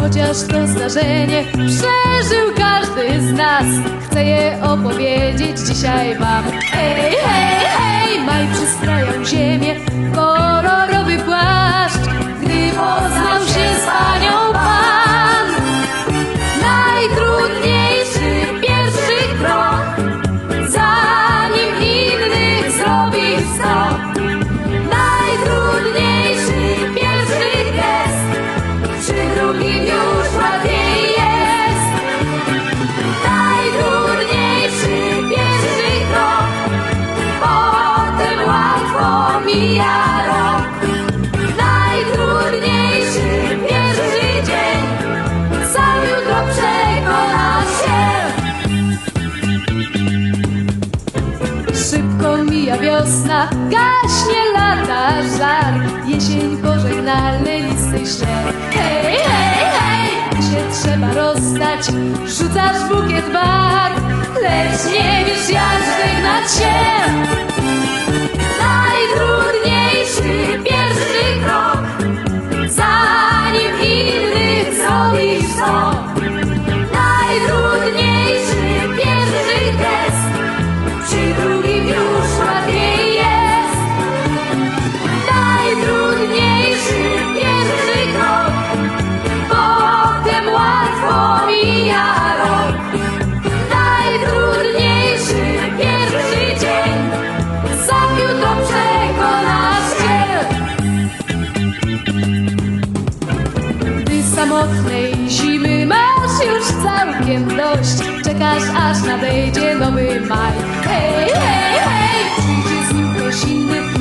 Chociaż to zdarzenie przeżył każdy z nas. Chcę je opowiedzieć dzisiaj wam. Hej, hej, hej, maj przystrajał ziemię Kolorowy Szybko mija wiosna, gaśnie lata żar. Jesień pożegnalny listy szczer Hej, hej, hej, się trzeba rozstać Rzucasz bukiet barw Lecz nie wiesz jak żegnać się samotnej zimy. Masz już całkiem dość. Czekasz aż nadejdzie nowy maj. Hej, hej, hej, przyjdzie z nim ktoś inny